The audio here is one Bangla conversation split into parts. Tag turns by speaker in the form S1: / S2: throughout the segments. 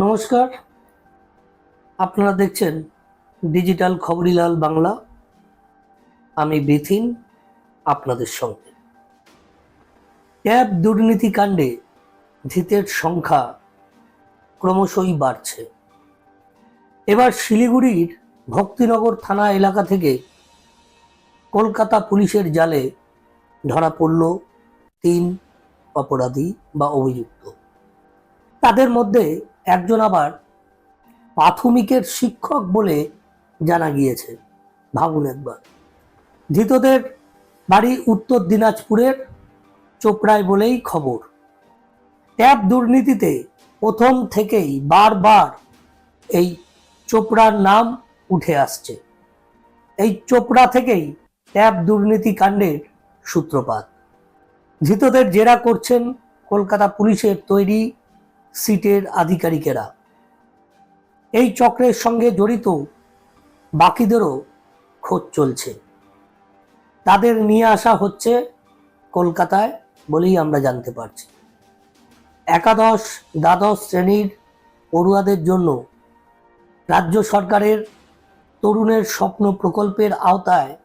S1: নমস্কার। আপনারা দেখছেন ডিজিটাল খবরিলাল বাংলা। আমি বিথিন আপনাদের সঙ্গে। ট্যাব দুর্নীতি কাণ্ডে ধৃতের সংখ্যা ক্রমশই বাড়ছে। এবার শিলিগুড়ির ভক্তিনগর থানা এলাকা থেকে কলকাতা পুলিশের জালে ধরা পড়ল তিন অপরাধী বা অভিযুক্ত। তাদের মধ্যে একজন আবার প্রাথমিকের শিক্ষক বলে জানা গিয়েছে। ভাবুন একবার। ধৃতদের বাড়ি উত্তর দিনাজপুরের চোপড়ায় বলেই খবর। ট্যাব দুর্নীতিতে প্রথম থেকেই বারবার এই চোপড়ার নাম উঠে আসছে। এই চোপড়া থেকেই ট্যাব দুর্নীতি কাণ্ডের সূত্রপাত। ধৃতদের জেরা করছেন কলকাতা পুলিশের তৈরি সিটের আধিকারিকেরা। এই চক্রের সঙ্গে জড়িত বাকিদেরও খোঁজ চলছে। তাদের নিয়ে আসা হচ্ছে কলকাতায় বলেই আমরা জানতে পারছি। একাদশ, দ্বাদশ শ্রেণির পড়ুয়াদের জন্য রাজ্য সরকারের তরুণের স্বপ্ন প্রকল্পের আওতায়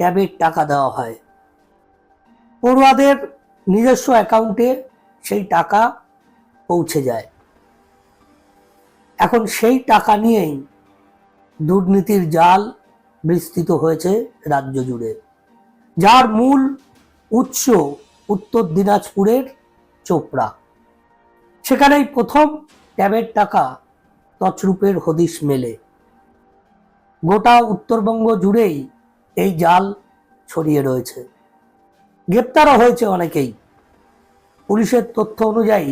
S1: ট্যাবের টাকা দেওয়া হয়। পড়ুয়াদের নিজস্ব অ্যাকাউন্টে সেই টাকা পৌঁছে যায়। এখন সেই টাকা নিয়েই দুর্নীতির জাল বিস্তৃত হয়েছে রাজ্য জুড়ে, যার মূল উৎস উত্তর দিনাজপুরের চোপড়া। সেখানেই প্রথম ট্যাবের টাকা তছরূপের হদিশ মেলে। গোটা উত্তরবঙ্গ জুড়েই এই জাল ছড়িয়ে রয়েছে। গ্রেপ্তারও হয়েছে অনেকেই। পুলিশের তথ্য অনুযায়ী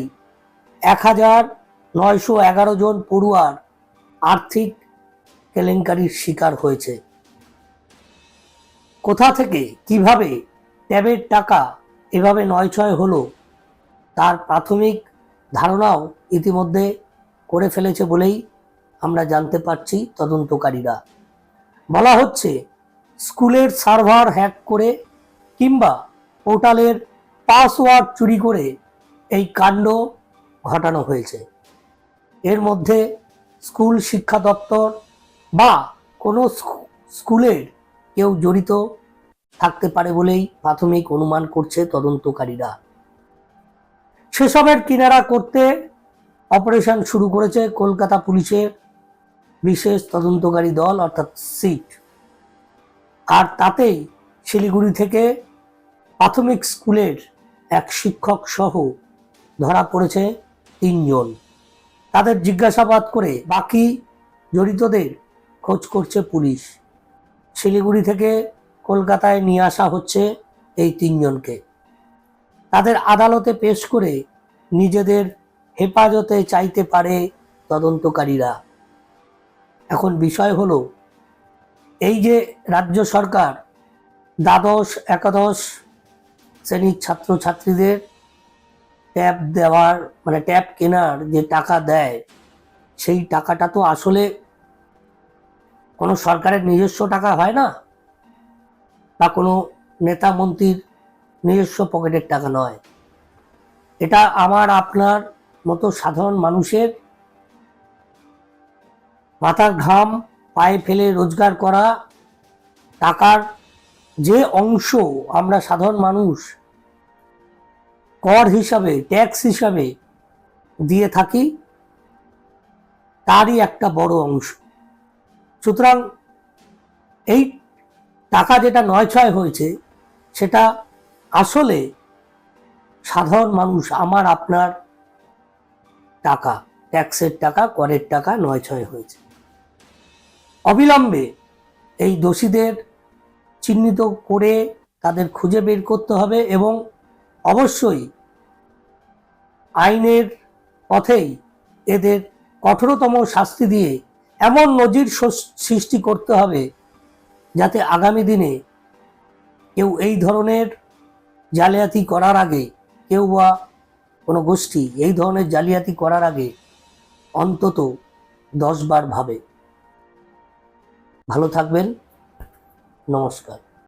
S1: এক হাজার নয়শো এগারো জন পড়ুয়ার আর্থিক কেলেঙ্কারির শিকার হয়েছে। কোথা থেকে, কীভাবে ট্যাবের টাকা এভাবে নয় ছয় হলো, তার প্রাথমিক ধারণাও ইতিমধ্যে করে ফেলেছে বলেই আমরা জানতে পারছি তদন্তকারীরা। বলা হচ্ছে, স্কুলের সার্ভার হ্যাক করে কিংবা পোর্টালের পাসওয়ার্ড চুরি করে এই কাণ্ড ঘটানো হয়েছে। এর মধ্যে স্কুল শিক্ষা দপ্তর বা কোনো স্কু- স্কুলের কেউ জড়িত থাকতে পারে বলেই প্রাথমিক অনুমান করছে তদন্তকারীরা। সেসবের কিনারা করতে অপারেশন শুরু করেছে কলকাতা পুলিশের বিশেষ তদন্তকারী দল, অর্থাৎ সিট। আর তাতেই শিলিগুড়ি থেকে প্রাথমিক স্কুলের এক শিক্ষক সহ ধরা পড়েছে তিনজন। তাদের জিজ্ঞাসাবাদ করে বাকি জড়িতদের খোঁজ করছে পুলিশ। শিলিগুড়ি থেকে কলকাতায় নিয়ে আসা হচ্ছে এই তিনজনকে। তাদের আদালতে পেশ করে নিজেদের হেফাজতে চাইতে পারে তদন্তকারীরা। এখন বিষয় হলো, এই যে রাজ্য সরকার দ্বাদশ, একাদশ শ্রেণির ছাত্রছাত্রীদের ট্যাব দেওয়ার মানে ট্যাপ কেনার যে টাকা দেয়, সেই টাকাটা তো আসলে কোনো সরকারের নিজস্ব টাকা হয় না? বা কোনো নেতা মন্ত্রীর নিজস্ব পকেটের টাকা নয়? এটা আমার, আপনার মতো সাধারণ মানুষের মাথার ঘাম, পায়ে ফেলে রোজগার করা, টাকার যে অংশ আমরা সাধারণ মানুষ কর হিসাবে ট্যাক্স হিসাবে দিয়ে থাকি, তারই একটা বড় অংশ। সুতরাং এই টাকা যেটা নয় ছয় হয়েছে, সেটা আসলে সাধারণ মানুষ, আমার, আপনার টাকা ট্যাক্সের টাকা, করের টাকা নয় ছয় হয়েছে। অবিলম্বে এই দোষীদের চিহ্নিত করে তাদের খুঁজে বের করতে হবে এবং অবশ্যই আইনের পথেই এদের কঠোরতম শাস্তি দিয়ে এমন নজির সৃষ্টি করতে হবে যাতে আগামী দিনে কেউ এই ধরনের জালিয়াতি করার আগে কেউ বা কোনো গোষ্ঠী এই ধরনের জালিয়াতি করার আগে অন্তত দশবার ভাবে। ভালো থাকবেন। নমস্কার।